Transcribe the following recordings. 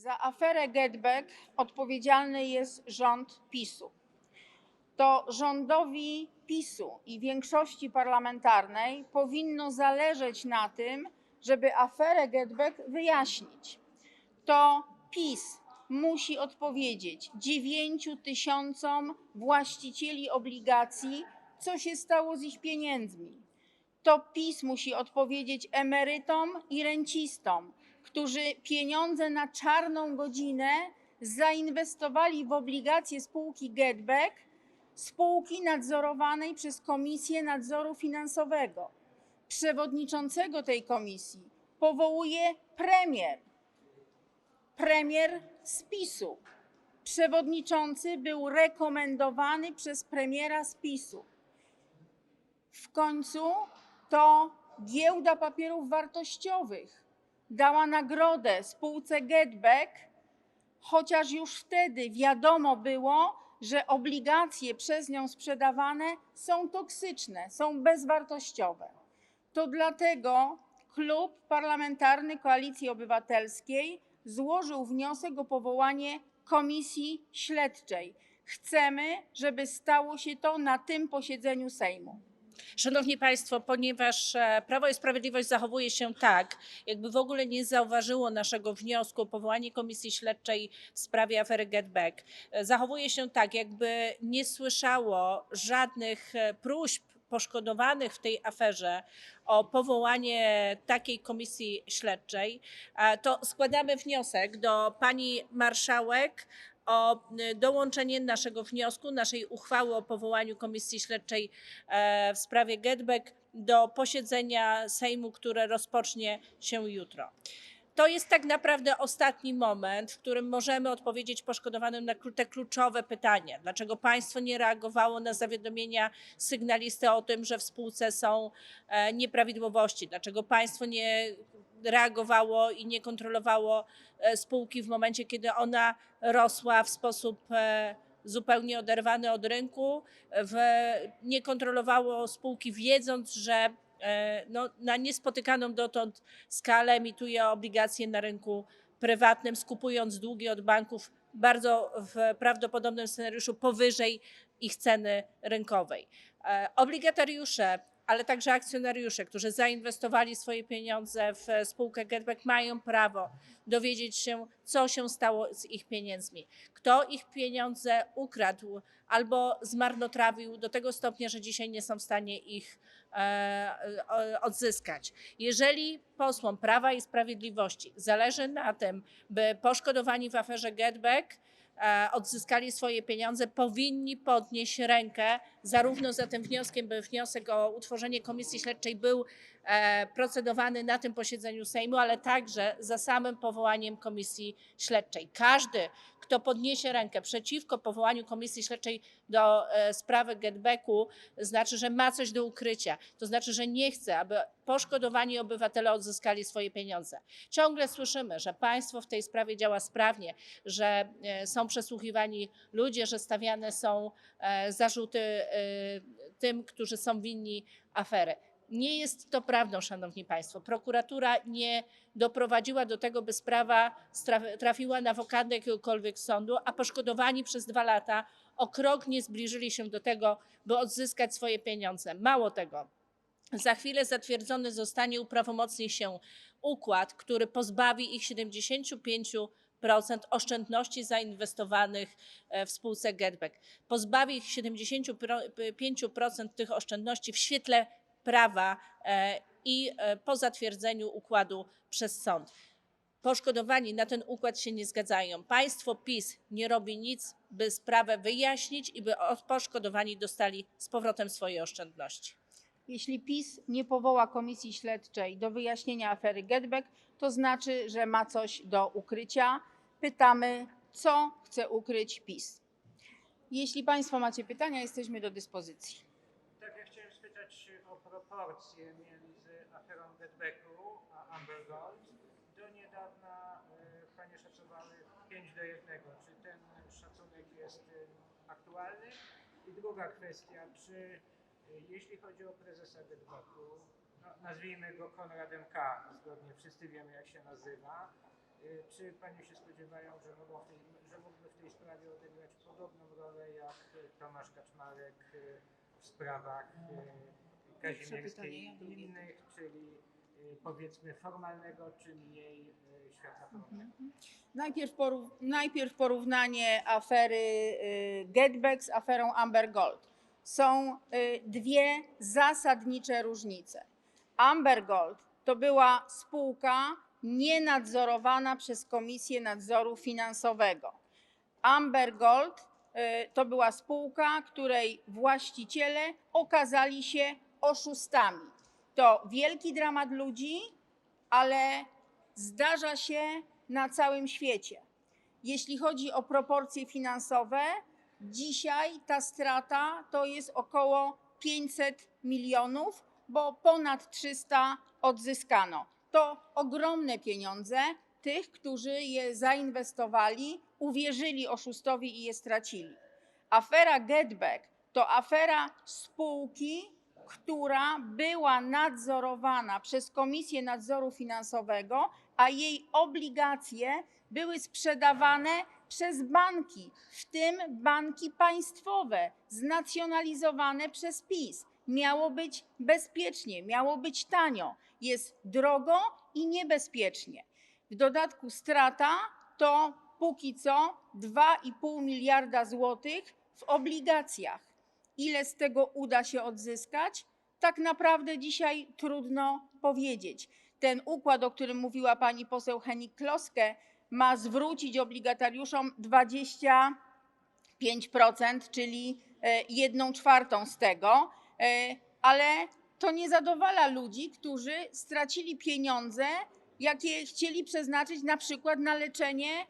Za aferę Getback odpowiedzialny jest rząd PiSu. To rządowi PiSu i większości parlamentarnej powinno zależeć na tym, żeby aferę Getback wyjaśnić. To PiS musi odpowiedzieć 9 tysiącom właścicieli obligacji, co się stało z ich pieniędzmi. To PiS musi odpowiedzieć emerytom i rencistom, którzy pieniądze na czarną godzinę zainwestowali w obligacje spółki Getback, spółki nadzorowanej przez Komisję Nadzoru Finansowego. Przewodniczącego tej komisji powołuje premier. Premier z PiSu. Przewodniczący był rekomendowany przez premiera z PiSu. W końcu to giełda papierów wartościowych dała nagrodę spółce Getback, chociaż już wtedy wiadomo było, że obligacje przez nią sprzedawane są toksyczne, są bezwartościowe. To dlatego Klub Parlamentarny Koalicji Obywatelskiej złożył wniosek o powołanie komisji śledczej. Chcemy, żeby stało się to na tym posiedzeniu Sejmu. Szanowni Państwo, ponieważ e, Prawo i Sprawiedliwość zachowuje się tak, jakby w ogóle nie zauważyło naszego wniosku o powołanie komisji śledczej w sprawie afery Getback, e, zachowuje się tak, jakby nie słyszało żadnych e, próśb poszkodowanych w tej aferze o powołanie takiej komisji śledczej, to składamy wniosek do pani marszałek o y, dołączenie naszego wniosku, naszej uchwały o powołaniu komisji śledczej e, w sprawie Getback do posiedzenia Sejmu, które rozpocznie się jutro. To jest tak naprawdę ostatni moment, w którym możemy odpowiedzieć poszkodowanym na te kluczowe pytania. Dlaczego państwo nie reagowało na zawiadomienia sygnalisty o tym, że w spółce są e, nieprawidłowości? Dlaczego państwo nie reagowało i nie kontrolowało e, spółki w momencie, kiedy ona rosła w sposób e, zupełnie oderwany od rynku, w, nie kontrolowało spółki, wiedząc, że e, no, na niespotykaną dotąd skalę emituje obligacje na rynku prywatnym, skupując długi od banków bardzo w prawdopodobnym scenariuszu powyżej ich ceny rynkowej. Obligatariusze, ale także akcjonariusze, którzy zainwestowali swoje pieniądze w e, spółkę Getback, mają prawo dowiedzieć się, co się stało z ich pieniędzmi. Kto ich pieniądze ukradł albo zmarnotrawił do tego stopnia, że dzisiaj nie są w stanie ich e, odzyskać. Jeżeli posłom Prawa i Sprawiedliwości zależy na tym, by poszkodowani w aferze Getback odzyskali swoje pieniądze, powinni podnieść rękę zarówno za tym wnioskiem, by wniosek o utworzenie komisji śledczej był e, procedowany na tym posiedzeniu Sejmu, ale także za samym powołaniem komisji śledczej. Każdy, kto podniesie rękę przeciwko powołaniu komisji śledczej do e, sprawy Getbacku, znaczy, że ma coś do ukrycia. To znaczy, że nie chce, aby poszkodowani obywatele odzyskali swoje pieniądze. Ciągle słyszymy, że państwo w tej sprawie działa sprawnie, że e, są przesłuchiwani ludzie, że stawiane są e, zarzuty e, tym, którzy są winni afery. Nie jest to prawdą, szanowni państwo. Prokuratura nie doprowadziła do tego, by sprawa trafiła na wokandę jakiegokolwiek sądu, a poszkodowani przez dwa lata o krok nie zbliżyli się do tego, by odzyskać swoje pieniądze. Mało tego, za chwilę zatwierdzony zostanie, uprawomocni się układ, który pozbawi ich 75% oszczędności zainwestowanych e, w spółce Getback. Pozbawi ich 75% tych oszczędności w świetle prawa e, i e, po zatwierdzeniu układu przez sąd. Poszkodowani na ten układ się nie zgadzają. Państwo PiS nie robi nic, by sprawę wyjaśnić i by poszkodowani dostali z powrotem swoje oszczędności. Jeśli PiS nie powoła komisji śledczej do wyjaśnienia afery Getback, to znaczy, że ma coś do ukrycia. Pytamy, co chce ukryć PiS. Jeśli Państwo macie pytania, jesteśmy do dyspozycji. Tak, ja chciałem spytać o proporcje między aferą Getbacku a Amber Gold. Do niedawna y, Panie szacowały 5 do 1. Czy ten szacunek jest y, aktualny? I druga kwestia, czy y, jeśli chodzi o prezesa Getbacku, no, nazwijmy go Konradem K., zgodnie wszyscy wiemy jak się nazywa, Czy Panie się spodziewają, że, mogą w tej, że mógłby w tej sprawie odegrać podobną rolę jak Tomasz Kaczmarek w sprawach Kazimierskiej innych, czyli y, powiedzmy formalnego czy mniej y, światła prawnego? Najpierw, porów, najpierw porównanie afery y, Getback z aferą Amber Gold. Są dwie zasadnicze różnice. Amber Gold to była spółka nienadzorowana przez Komisję Nadzoru Finansowego. Amber Gold to była spółka, której właściciele okazali się oszustami. To wielki dramat ludzi, ale zdarza się na całym świecie. Jeśli chodzi o proporcje finansowe, dzisiaj ta strata to jest około 500 milionów, bo ponad 300 odzyskano. To ogromne pieniądze tych, którzy je zainwestowali, uwierzyli oszustowi i je stracili. Afera Getback to afera spółki, która była nadzorowana przez Komisję Nadzoru Finansowego, a jej obligacje były sprzedawane przez banki, w tym banki państwowe, znacjonalizowane przez PiS. Miało być bezpiecznie, miało być tanio. Jest drogo i niebezpiecznie. W dodatku strata to póki co 2,5 miliarda złotych w obligacjach. Ile z tego uda się odzyskać? Tak naprawdę dzisiaj trudno powiedzieć. Ten układ, o którym mówiła pani poseł Henik-Kloskę, ma zwrócić obligatariuszom 25%, czyli e, jedną czwartą z tego, e, ale to nie zadowala ludzi, którzy stracili pieniądze, jakie chcieli przeznaczyć na przykład na leczenie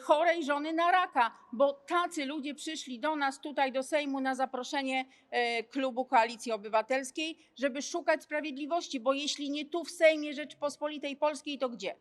chorej żony na raka, bo tacy ludzie przyszli do nas tutaj do Sejmu na zaproszenie e, klubu Koalicji Obywatelskiej, żeby szukać sprawiedliwości, bo jeśli nie tu w Sejmie Rzeczypospolitej Polskiej, to gdzie?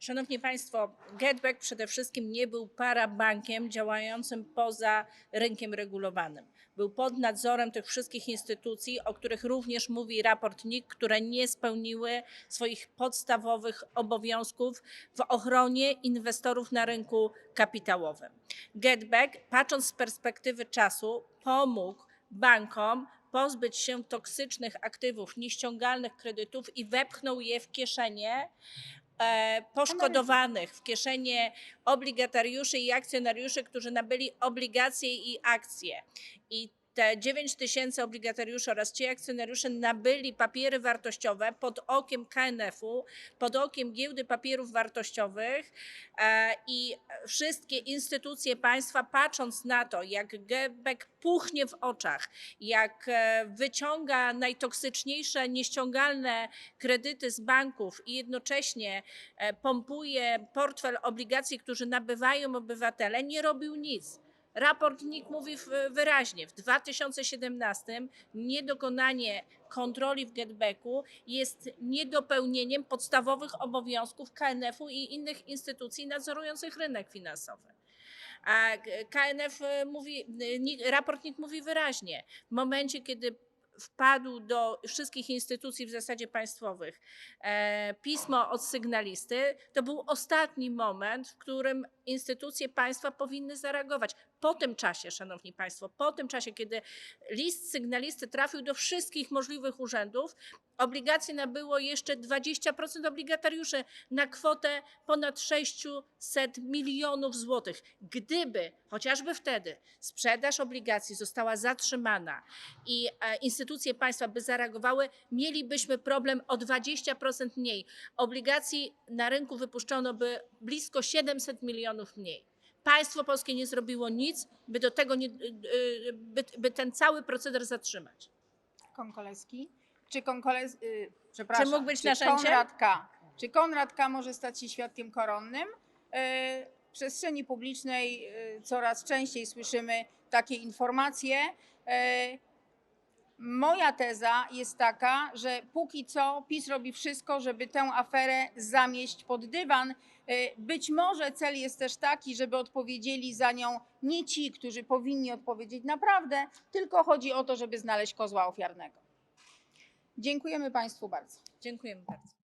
Szanowni Państwo, Getback przede wszystkim nie był parabankiem działającym poza rynkiem regulowanym. Był pod nadzorem tych wszystkich instytucji, o których również mówi raport NIK, które nie spełniły swoich podstawowych obowiązków w ochronie inwestorów na rynku kapitałowym. Getback, patrząc z perspektywy czasu, pomógł bankom pozbyć się toksycznych aktywów, nieściągalnych kredytów i wepchnął je w kieszenie poszkodowanych w kieszenie obligatariuszy i akcjonariuszy, którzy nabyli obligacje i akcje. I te 9 tysięcy obligatariuszy oraz ci akcjonariusze nabyli papiery wartościowe pod okiem KNF-u, pod okiem giełdy papierów wartościowych e, i wszystkie instytucje państwa patrząc na to, jak Gebek puchnie w oczach, jak e, wyciąga najtoksyczniejsze, nieściągalne kredyty z banków i jednocześnie e, pompuje portfel obligacji, którzy nabywają obywatele, nie robił nic. Raport NIK mówi wyraźnie, w 2017 niedokonanie kontroli w getbacku jest niedopełnieniem podstawowych obowiązków KNF-u i innych instytucji nadzorujących rynek finansowy. A KNF y, mówi, raport NIK mówi wyraźnie, w momencie, kiedy wpadł do wszystkich instytucji w zasadzie państwowych e, pismo od sygnalisty, to był ostatni moment, w którym instytucje państwa powinny zareagować. Po tym czasie, szanowni państwo, po tym czasie, kiedy list sygnalisty trafił do wszystkich możliwych urzędów, obligacje nabyło jeszcze 20% obligatariuszy na kwotę ponad 600 milionów złotych. Gdyby chociażby wtedy sprzedaż obligacji została zatrzymana i e, instytucje państwa by zareagowały, mielibyśmy problem o 20% mniej. Obligacji na rynku wypuszczono by blisko 700 milionów mniej. Państwo polskie nie zrobiło nic, by do tego nie, y, y, by, by ten cały proceder zatrzymać. Konkoleski? Czy Konkoles... Y, przepraszam. Czy mógł być czy? Konrad K. Czy Konrad K. może stać się świadkiem koronnym? W przestrzeni publicznej coraz częściej słyszymy takie informacje. Moja teza jest taka, że póki co PiS robi wszystko, żeby tę aferę zamieść pod dywan. Y, Być może cel jest też taki, żeby odpowiedzieli za nią nie ci, którzy powinni odpowiedzieć naprawdę, tylko chodzi o to, żeby znaleźć kozła ofiarnego. Dziękujemy Państwu bardzo. Dziękujemy bardzo.